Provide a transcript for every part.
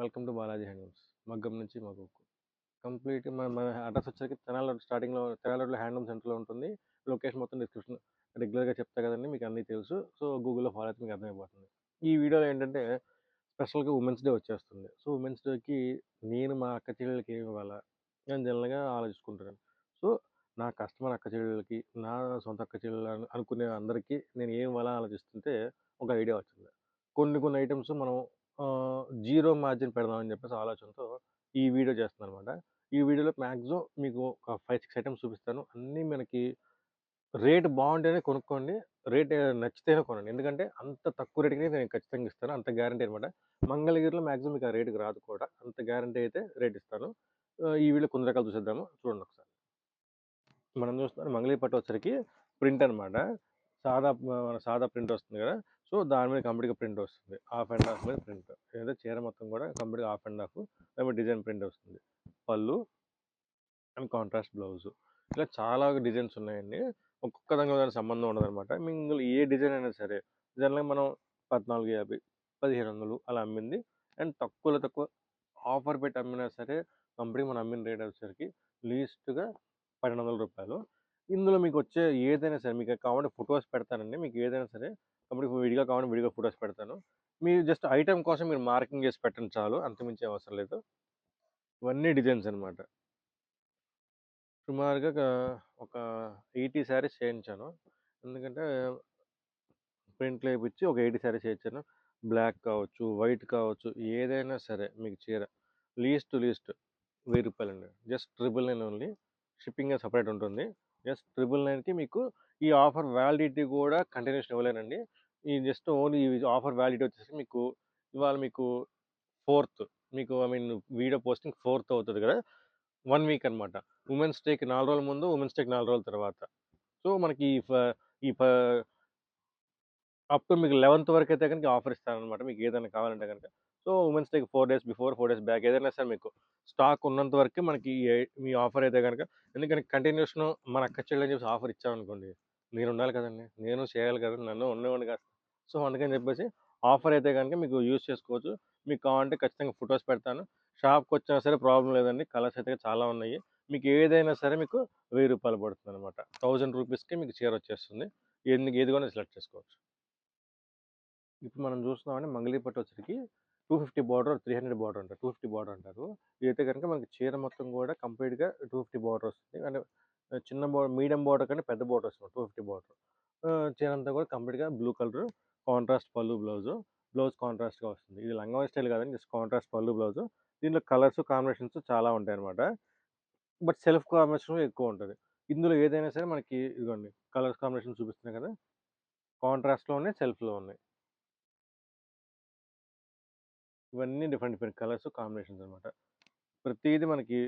Welcome to Balaji handlooms మగ్గం నుంచి మగ్గుకు. Complete మన మన అడ్రస్ వచ్చేసరికి తెనాలి స్టార్టింగ్లో తెనాల రోడ్లో హ్యాండ్లూమ్ సెంటర్లో ఉంటుంది. లొకేషన్ మొత్తం డిస్క్రిప్షన్ రెగ్యులర్గా చెప్తా కదండి మీకు అన్నీ తెలుసు. సో గూగుల్లో ఫాలో అయితే మీకు అర్థమైపోతుంది. ఈ వీడియోలో ఏంటంటే స్పెషల్గా ఉమెన్స్ డే వచ్చేస్తుంది. సో ఉమెన్స్ డేకి నేను మా అక్క చెల్లెళ్ళకి ఏమి ఇవ్వాలా? నేను జనరల్గా ఆలోచించుకుంటాను సో నా కస్టమర్ అక్క చెల్లెళ్ళకి నా సొంత అక్క చెల్లెలు అనుకునే అందరికీ నేను ఏం ఇవ్వాలని ఆలోచిస్తుంటే ఒక ఐడియా వచ్చింది. కొన్ని కొన్ని ఐటమ్స్ మనం జీరో మార్జిన్ పెడదామని చెప్పేసి ఆలోచనతో ఈ వీడియో చేస్తున్నాను అనమాట ఈ వీడియోలో మ్యాక్సిమం మీకు ఒక ఫైవ్ సిక్స్ ఐటమ్స్ చూపిస్తాను. అన్నీ మనకి రేట్ బాగుంటేనే కొనుక్కోండి. రేట్ నచ్చితేనే కొనండి. ఎందుకంటే అంత తక్కువ రేటుకి నేను ఖచ్చితంగా ఇస్తాను. అంత గ్యారంటీ అనమాట. మంగళగిరిలో మ్యాక్సిమం మీకు ఆ రేటుకి రాదు కూడా. అంత గ్యారంటీ అయితే రేట్ ఇస్తాను. ఈ వీడియో కొన్ని రకాలు చూసేద్దాము. చూడండి ఒకసారి. మనం చూస్తున్నాం మంగళగిరి పట్టు వచ్చరికి ప్రింట్ అనమాట. సాదా మన సాదా ప్రింట్ వస్తుంది కదా. సో దాని మీద కంప్లీట్గా ప్రింట్ వస్తుంది. హాఫ్ అండ్ హాఫ్ మీద ప్రింట్. లేదా చీర మొత్తం కూడా కంప్లీట్గా హాఫ్ అండ్ హాఫ్ దాని డిజైన్ ప్రింట్ వస్తుంది. పళ్ళు అండ్ కాంట్రాస్ట్ బ్లౌజ్. ఇలా చాలా డిజైన్స్ ఉన్నాయండి. ఒక్కొక్క దానికి దానికి సంబంధం ఉండదన్నమాట. మీకు ఏ డిజైన్ అయినా సరే జనరల్గా మనం పద్నాలుగు యాభై పదిహేను వందలు అలా అమ్మింది. అండ్ తక్కువలో తక్కువ ఆఫర్ పెట్టి అమ్మినా సరే కంపెనీ మనం అమ్మిన రేట్ వచ్చేసరికి లీస్ట్గా పన్నెండు వందల రూపాయలు ఇందులో మీకు వచ్చే ఏదైనా సరే మీకు కావాలంటే ఫొటోస్ పెడతానండి. మీకు ఏదైనా సరే కాబట్టి విడిగా కావాలంటే విడిగా ఫొటోస్ పెడతాను. మీరు జస్ట్ ఐటమ్ కోసం మీరు మార్కింగ్ చేసి పెట్టండి చాలు అంతమించే అవసరం లేదు. ఇవన్నీ డిజైన్స్ అనమాట సుమారుగా ఒక- ఎయిటీ శారీస్ చేయించాను. ఎందుకంటే ప్రింట్లు వేయించి ఒక ఎయిటీ శారీస్ చేయించాను. బ్లాక్ కావచ్చు వైట్ కావచ్చు ఏదైనా సరే మీకు చీర. లీస్ట్ లీస్ట్ వెయ్యి రూపాయలు అండి just triple nine only. Shipping separate ఉంటుంది. జస్ట్ ట్రిపుల్ నైన్కి మీకు ఈ ఆఫర్ వ్యాలిడిటీ కూడా కంటిన్యూషన్ ఇవ్వలేనండి. ఈ జస్ట్ ఓన్లీ ఈ ఆఫర్ వ్యాలిడిటీ వచ్చేసి మీకు ఇవాళ మీకు ఫోర్త్ మీకు I mean video posting fourth అవుతుంది కదా వన్ వీక్ అనమాట ఉమెన్స్ డేకి నాలుగు రోజుల ముందు ఉమెన్స్ డేకి నాలుగు రోజుల తర్వాత. సో మనకి ఈ ఫ- ఈ అప్ టు మీకు లెవెన్త్ వరకు అయితే కనుక ఆఫర్ ఇస్తారనమాట మీకు ఏదైనా కావాలంటే కనుక. సో ఉమెన్స్ డేకి four days before four days back ఏదైనా సరే మీకు స్టాక్ ఉన్నంత వరకు మనకి మీ ఆఫర్ అయితే కనుక ఎందుకంటే కంటిన్యూషన్ మన అక్క చెల్లెని చెప్పి ఆఫర్ ఇచ్చామనుకోండి నేను ఉండాలి కదండి నేను చేయాలి కదా నన్ను ఉండేవాడిని కాదు సో అందుకని చెప్పేసి ఆఫర్ అయితే కనుక మీకు యూజ్ చేసుకోవచ్చు. మీకు కావాలంటే ఖచ్చితంగా ఫొటోస్ పెడతాను. షాప్కి వచ్చినా సరే ప్రాబ్లం లేదండి కలర్స్ అయితే చాలా ఉన్నాయి. మీకు ఏదైనా సరే మీకు వెయ్యి రూపాయలు పడుతుంది అనమాట థౌజండ్ రూపీస్కి మీకు చీర వచ్చేస్తుంది. ఎందుకు ఏది కూడా సెలెక్ట్ చేసుకోవచ్చు. ఇప్పుడు మనం చూస్తున్నామంటే మంగళీపట్టు వచ్చరికి two fifty border three hundred border అంటారు. టూ ఫిఫ్టీ బార్డర్ అంటారు. ఇదైతే కనుక మనకి చీర మొత్తం కూడా కంప్లీట్గా టూ ఫిఫ్టీ బార్డర్ వస్తుంది. అంటే చిన్న బార్డర్ మీడియం బార్డర్ కంటే పెద్ద బార్డర్ వస్తుంది టూ ఫిఫ్టీ బార్డర్. చీర అంతా కూడా కంప్లీట్గా బ్లూ కలర్ కాంట్రాస్ట్ పళ్ళు బ్లౌజ్ బ్లౌజ్ కాంట్రాస్ట్గా వస్తుంది. ఇది లంగా స్టైల్ కాదండి జస్ట్ కాంట్రాస్ట్ పళ్ళు బ్లౌజ్. దీంట్లో కలర్స్ కాంబినేషన్స్ చాలా ఉంటాయి అనమాట బట్ సెల్ఫ్ కాంబినేషన్ ఎక్కువ ఉంటుంది. ఇందులో ఏదైనా సరే మనకి ఇదిగోండి కలర్స్ కాంబినేషన్ చూపిస్తున్నాయి కదా కాంట్రాస్ట్లో ఉన్నాయి సెల్ఫ్లో ఉన్నాయి. ఇవన్నీ డిఫరెంట్ డిఫరెంట్ కలర్స్ కాంబినేషన్స్ అనమాట ప్రతిదీ మనకి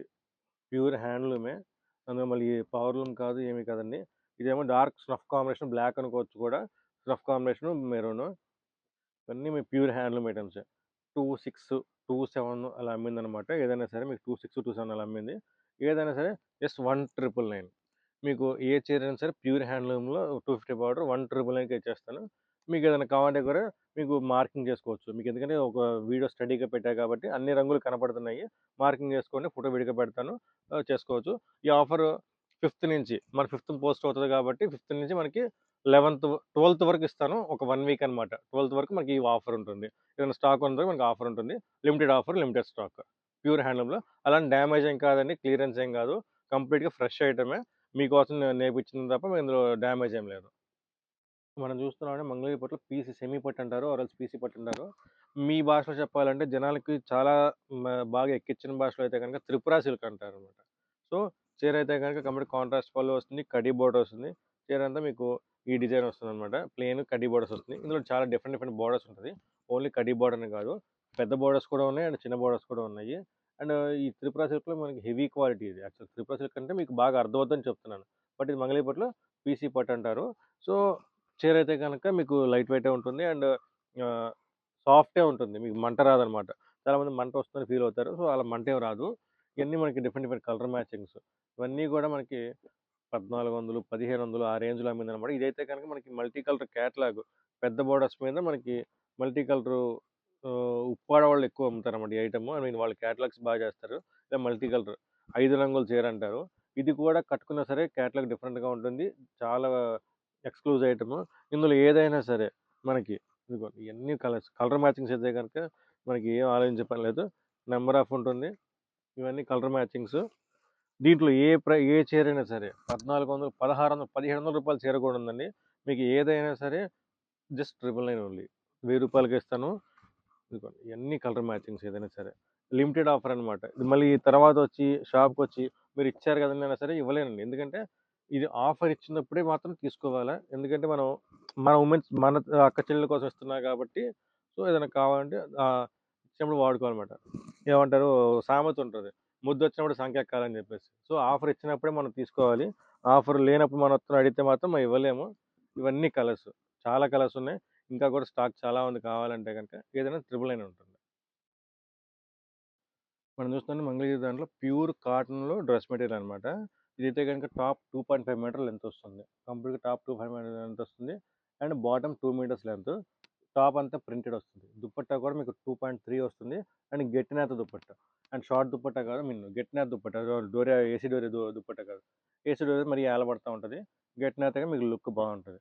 ప్యూర్ హ్యాండ్లూమే. అందులో మళ్ళీ పవర్లూమ్ కాదు ఏమీ కాదండి. ఇదేమో డార్క్ స్నఫ్ కాంబినేషన్ బ్లాక్ అనుకోవచ్చు కూడా. Snuff combination maroon. ఇవన్నీ మీ pure handloom items. Two six two seven అలా అమ్మిందనమాట ఏదైనా సరే మీకు టూ సిక్స్ టూ సెవెన్ అలా అమ్మింది. ఏదైనా సరే జస్ట్ వన్ ట్రిపుల్ నైన్. మీకు ఏ చీర అయినా సరే pure హ్యాండ్లూమ్లో two fifty border one triple నైన్కి ఇచ్చేస్తాను. మీకు ఏదైనా కావాలంటే కూడా మీకు మార్కింగ్ చేసుకోవచ్చు. మీకు ఎందుకంటే ఒక వీడియో స్టడీగా పెట్టా కాబట్టి అన్ని రంగులు కనపడుతున్నాయి. మార్కింగ్ చేసుకొని ఫోటో విడిగా పెడతాను. చేసుకోవచ్చు. ఈ ఆఫర్ ఫిఫ్త్ నుంచి మన ఫిఫ్త్ పోస్ట్ అవుతుంది కాబట్టి ఫిఫ్త్ నుంచి మనకి లెవెన్త్ ట్వెల్త్ వరకు ఇస్తాను. ఒక వన్ వీక్ అనమాట ట్వెల్త్ వరకు మనకి ఈ ఆఫర్ ఉంటుంది. ఏదైనా స్టాక్ ఉందో మనకి ఆఫర్ ఉంటుంది. Limited offer limited stock. Pure హ్యాండ్లూమ్లో. అలాంటి డ్యామేజ్ ఏం కాదండి. క్లియరెన్స్ ఏం కాదు. కంప్లీట్గా ఫ్రెష్ ఐటమే. మీకోసం నేర్పించింది తప్ప ఇందులో డ్యామేజ్ ఏం లేదు. మనం చూస్తున్నామంటే మంగళగిరి పట్ల పీసీ సెమీ పట్టు అంటారు ఆర్ఎల్స్ పీసీ పట్టు అంటారు. మీ భాషలో చెప్పాలంటే జనాలకి చాలా బాగా ఎక్కించిన భాషలో అయితే కనుక త్రిపుర సిల్క్ అంటారు అనమాట సో చీర అయితే కనుక కంప్లీట్ కాంట్రాస్ట్ పళ్ళు వస్తుంది కడీ బోర్డర్ వస్తుంది. చీర అంతా మీకు ఈ డిజైన్ వస్తుంది అనమాట ప్లెయిన్ కడీ బోర్డర్స్ వస్తుంది. ఇందులో చాలా డిఫరెంట్ డిఫరెంట్ బోర్డర్స్ ఉంటుంది. ఓన్లీ కడీ బోర్డర్ అని కాదు పెద్ద బోర్డర్స్ కూడా ఉన్నాయి అండ్ చిన్న బోర్డర్స్ కూడా ఉన్నాయి. అండ్ ఈ త్రిపుర సిల్క్లో మనకి హెవీ క్వాలిటీ ఇది. యాక్చువల్ త్రిపుర సిల్క్ అంటే మీకు బాగా అర్థమవుతుందని చెప్తున్నాను. బట్ ఇది మంగళగిరి పట్టులో పీసీ పట్టు అంటారు. సో చీర అయితే కనుక మీకు లైట్ వెయిటే ఉంటుంది. అండ్ సాఫ్టే ఉంటుంది. మీకు మంట రాదనమాట. చాలామంది మంట వస్తుందని ఫీల్ అవుతారు. సో అలా మంట ఏం రాదు. ఇవన్నీ మనకి డిఫరెంట్ డిఫరెంట్ కలర్ మ్యాచింగ్స్. ఇవన్నీ కూడా మనకి పద్నాలుగు వందలు పదిహేను వందలు ఆ రేంజ్లో అమ్మింది అనమాట ఇదైతే కనుక మనకి మల్టీ కలర్ క్యాట్లాగ్ పెద్ద బోర్డర్స్ మీద మనకి మల్టీ కలర్ ఉప్పాడ వాళ్ళు ఎక్కువ అమ్ముతారన్నమాట ఈ ఐటమ్. ఐ మీన్ వాళ్ళు క్యాటలాగ్స్ బాగా చేస్తారు. ఇలా మల్టీ కలర్ ఐదు రంగుల చీర అంటారు. ఇది కూడా కట్టుకున్నా సరే క్యాటలాగ్ డిఫరెంట్‌గా ఉంటుంది. చాలా ఎక్స్క్లూజ్ ఐటమ్ ఇందులో ఏదైనా సరే మనకి ఇదిగో ఇవన్నీ కలర్స్. కలర్ మ్యాచింగ్స్ అయితే కనుక మనకి ఏం ఆలోచించే పని లేదు. నెంబర్ ఆఫ్ ఉంటుంది. ఇవన్నీ కలర్ మ్యాచింగ్స్. దీంట్లో ఏ ప్ర ఏ చీరైనా సరే పద్నాలుగు వందలు పదహారు వందలు పదిహేడు వందల రూపాయలు చీర కూడా ఉందండి. మీకు ఏదైనా సరే జస్ట్ 999 ఓన్లీ. వెయ్యి రూపాయలకి ఇస్తాను. ఇదిగోండి ఇయన్నీ కలర్ మ్యాచింగ్స్ ఏదైనా సరే. లిమిటెడ్ ఆఫర్ అనమాట ఇది మళ్ళీ తర్వాత వచ్చి షాప్కి వచ్చి మీరు ఇచ్చారు కదండీ అయినా సరే ఇవ్వలేనండి. ఎందుకంటే ఇది ఆఫర్ ఇచ్చినప్పుడే మాత్రం తీసుకోవాలా. ఎందుకంటే మనం మన ఉమెన్స్ మన అక్క చెల్లెల కోసం ఇస్తున్నాం కాబట్టి సో ఏదైనా కావాలంటే ఇచ్చినప్పుడు వాడుకోవాలన్నమాట. ఏమంటారు సామెత ఉంటుంది ముద్దు వచ్చినప్పుడు సంఖ్య ఎక్కాలని చెప్పేసి. సో ఆఫర్ ఇచ్చినప్పుడే మనం తీసుకోవాలి. ఆఫర్ లేనప్పుడు మనం వస్తున్న అడిగితే మాత్రం మనం ఇవ్వలేము. ఇవన్నీ కలర్స్. చాలా కలర్స్ ఉన్నాయి. ఇంకా కూడా స్టాక్ చాలా ఉంది కావాలంటే కనుక ఏదైనా 999 ఉంటుంది. మనం చూస్తుంటే మంగళగిరి దాంట్లో ప్యూర్ కాటన్‌లో డ్రెస్ మెటీరియల్ అనమాట ఇదైతే కనుక టాప్ 2.5 మీటర్ లెంత్ వస్తుంది. కంప్లీట్‌గా టాప్ 2.5 మీటర్ లెంత్ వస్తుంది. And bottom two metres length. Top అంతా ప్రింటెడ్ వస్తుంది. దుప్పట్టా కూడా మీకు 2.3 వస్తుంది. అండ్ గట్టినేత దుప్పట్ట అండ్ షార్ట్ దుప్పట్ట కాదు ఐ మీన్ గట్టినేత దుపట్టా. డోరే ఏసీ డోరే దుప్పట్ట కాదు. ఏసీ డోరే మరీ ఏలబడతా ఉంటుంది గట్టినేతగా మీకు లుక్ బాగుంటుంది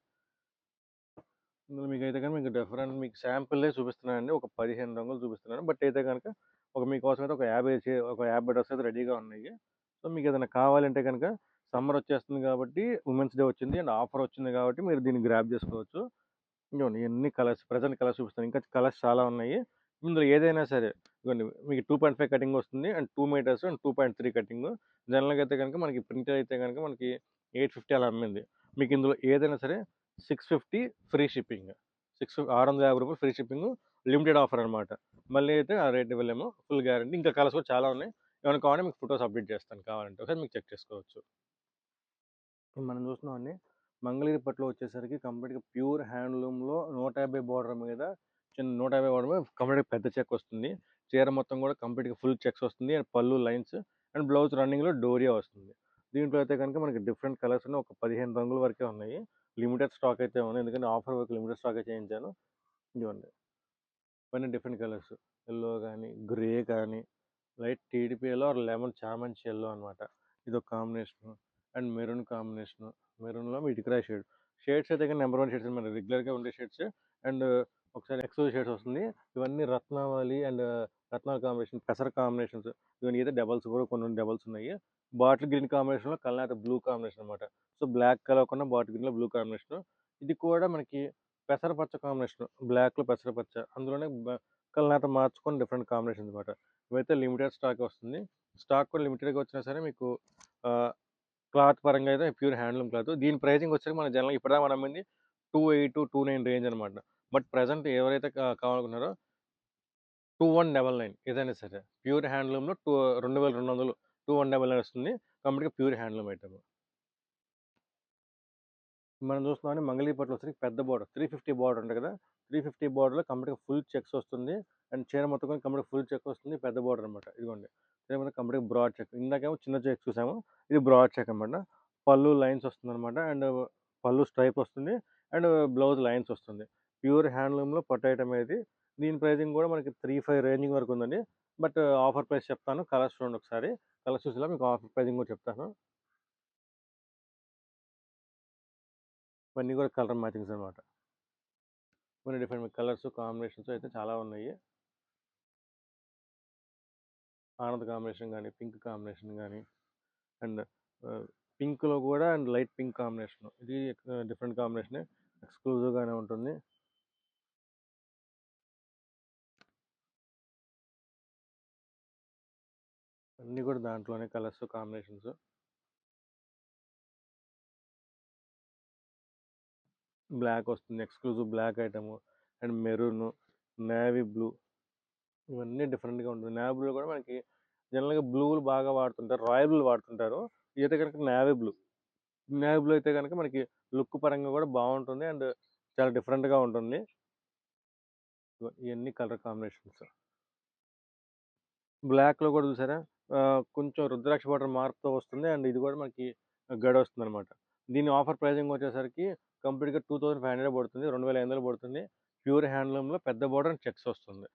మీకు అయితే కనుక మీకు డిఫరెంట్ మీకు శాంపులే చూపిస్తున్నానండి. ఒక 15 రంగులు చూపిస్తున్నాను. బట్ అయితే కనుక ఒక మీకోసం అయితే ఒక యాభై ఒక 50 డ్రెస్ అయితే రెడీగా ఉన్నాయి. సో మీకు ఏదైనా కావాలంటే కనుక సమ్మర్ వచ్చేస్తుంది కాబట్టి ఉమెన్స్ డే వచ్చింది. అండ్ ఆఫర్ వచ్చింది కాబట్టి మీరు దీన్ని గ్రాప్ చేసుకోవచ్చు. ఇదిగోండి ఎన్ని కలర్స్ ప్రజెంట్ కలర్స్ చూపిస్తాను. ఇంకా కలర్స్ చాలా ఉన్నాయి. ఇందులో ఏదైనా సరే ఇవ్వండి మీకు 2.5 కటింగ్ వస్తుంది. And two metres and 2.3 cutting. జనరల్‌గా అయితే కనుక మనకి ప్రింటర్ అయితే కనుక మనకి 850 అలా అమ్మింది. మీకు ఇందులో ఏదైనా సరే 650 ఫ్రీ షిప్పింగ్. సిక్స్ ఆరు వందల యాభై రూపాయలు ఫ్రీ షిప్పింగ్. లిమిటెడ్ ఆఫర్ అనమాట మళ్ళీ అయితే ఆ రేట్ ఇవ్వలేము. Full guarantee. ఇంకా కలర్స్ కూడా చాలా ఉన్నాయి. ఏమైనా కావాలంటే మీకు ఫోటోస్ అప్డేట్ చేస్తాను కావాలంటే. ఒకసారి మీకు చెక్ చేసుకోవచ్చు. ఇప్పుడు మనం చూస్తున్నామండి. మంగళగిరి పట్టులో వచ్చేసరికి కంప్లీట్‌గా ప్యూర్ హ్యాండ్లూమ్‌లో 150 బోర్డర్ మీద చిన్న 150 బోర్డర్ మీద కంప్లీట్‌గా పెద్ద చెక్ వస్తుంది. చీర మొత్తం కూడా కంప్లీట్‌గా ఫుల్ చెక్స్ వస్తుంది. అండ్ పళ్ళు లైన్స్ అండ్ బ్లౌజ్ రన్నింగ్‌లో డోరియా వస్తుంది. దీంట్లో అయితే కనుక మనకి డిఫరెంట్ కలర్స్ ఉన్నాయి. ఒక 15 రంగుల వరకే ఉన్నాయి. లిమిటెడ్ స్టాక్ అయితే ఉంది. ఎందుకంటే ఆఫర్ వరకు లిమిటెడ్ స్టాక్ చేయించాను. ఇదిగోండి. ఇవన్నీ డిఫరెంట్ కలర్స్. ఎల్లో కానీ గ్రే కానీ, లైట్ టీడీపీ ఆర్ లెమన్ చామంతి అనమాట అన్నమాట. ఒక కాంబినేషను. And maroon combination. మెరూన్‌లో ఇటుకరాయి షేడ్. షేడ్స్ అయితే గనుక నంబర్ 1 షేడ్స్ మన రెగ్యులర్‌గా ఉండే షేడ్స్ అండ్ ఒకసారి ఎక్స్‌క్లూజివ్ షేడ్స్ వస్తుంది. ఇవన్నీ రత్నావళి అండ్ రత్నాల కాంబినేషన్, పెసర కాంబినేషన్స్. ఇవన్నీ అయితే డబల్స్ కూడా కొన్ని డబల్స్ ఉన్నాయి. బాటిల్ గ్రీన్ కాంబినేషన్‌లో కల్నేత బ్లూ కాంబినేషన్ అనమాట సో బ్లాక్ కలర్ కన్నా బాటిల్ గ్రీన్‌లో బ్లూ కాంబినేషన్ ఇది కూడా మనకి పెసర పచ్చ కాంబినేషన్. బ్లాక్‌లో పెసర పచ్చ. అందులోనే కలర్ కల్నేత మార్చుకొని డిఫరెంట్ కాంబినేషన్ అనమాట ఇవైతే లిమిటెడ్ స్టాక్ వస్తుంది. స్టాక్ కూడా లిమిటెడ్‌గా వచ్చినా సరే మీకు క్లాత్ పరంగా అయితే ప్యూర్ హ్యాండ్లూమ్ క్లాత్. దీని ప్రైజింగ్ వచ్చి మన జనరల్ ఇప్పుడే మనం అమ్మింది 2829 రేంజ్ అనమాట బట్ ప్రజెంట్ ఎవరైతే కావాలనుకున్నారో టూ వన్ డబల్ నైన్ ఏదైనా సరే. ప్యూర్ హ్యాండ్లూమ్‌లో టూ 2200 2199 వస్తుంది. కంప్లీట్‌గా ప్యూర్ హ్యాండ్లూమ్ ఐటమ్ మనం చూస్తున్నామని మంగళగిరి వచ్చి పెద్ద పెద్ద బోర్డర్ 350 బోర్డర్ ఉంటుంది కదా! 350 బోర్డర్‌లో కంప్లీట్‌గా ఫుల్ చెక్స్ వస్తుంది. అండ్ చీర మొత్తం కూడా కంప్లీట్ ఫుల్ చెక్ వస్తుంది. పెద్ద బోర్డర్ అనమాట ఇదిగోండి. చీర మొత్తం కంప్లీట్ బ్రాడ్ చెక్. ఇందాకేమో చిన్న చెక్ చూసాము. ఇది బ్రాడ్ చెక్ అన్నమాట. పళ్ళు లైన్స్ వస్తుందన్నమాట. అండ్ పళ్ళు స్ట్రైప్ వస్తుంది. అండ్ బ్లౌజ్ లైన్స్ వస్తుంది. ప్యూర్ హ్యాండ్లూమ్‌లో పట్టు ఐటెమ్ ఇది. దీని ప్రైజింగ్ కూడా మనకి 35 రేంజింగ్ వరకు ఉందండి. బట్ ఆఫర్ ప్రైస్ చెప్తాను. కలర్స్ చూడండి ఒకసారి. కలర్స్ చూసేలా మీకు ఆఫర్ ప్రైజింగ్ కూడా చెప్తాను. ఇవన్నీ కూడా కలర్ మ్యాచింగ్స్ అనమాట కొన్ని డిఫరెంట్ కలర్స్, కాంబినేషన్స్ అయితే చాలా ఉన్నాయి. ఆనంద్ కాంబినేషన్ కానీ పింక్ కాంబినేషన్ కానీ అండ్ పింక్‌లో కూడా అండ్ లైట్ పింక్ కాంబినేషన్. ఇది డిఫరెంట్ కాంబినేషనే. ఎక్స్‌క్లూజివ్‌గానే ఉంటుంది. అన్నీ కూడా దాంట్లోనే కలర్స్, కాంబినేషన్స్. బ్లాక్ వస్తుంది. Exclusive black item. And maroon, navy blue ఇవన్నీ డిఫరెంట్‌గా ఉంటుంది. నేవీ బ్లూ కూడా మనకి జనరల్‌గా బ్లూలు బాగా వాడుతుంటారు. రాయల్ బ్లూ వాడుతుంటారు. ఇదైతే గనుక నేవీ బ్లూ. నేవీ బ్లూ అయితే కనుక మనకి లుక్ పరంగా కూడా బాగుంటుంది అండ్ చాలా డిఫరెంట్‌గా ఉంటుంది. ఇవన్నీ కలర్ కాంబినేషన్స్. బ్లాక్‌లో కూడా చూసారా? కొంచెం రుద్రాక్ష బార్డర్ మార్పుతో వస్తుంది. అండ్ ఇది కూడా మనకి గడ వస్తుందన్నమాట. దీని ఆఫర్ ప్రైజింగ్ వచ్చేసరికి కంప్లీట్‌గా 2500 పడుతుంది. 2500 పడుతుంది. ప్యూర్ హ్యాండ్లూమ్‌లో పెద్ద బోర్డర్ చెక్స్ వస్తుంది.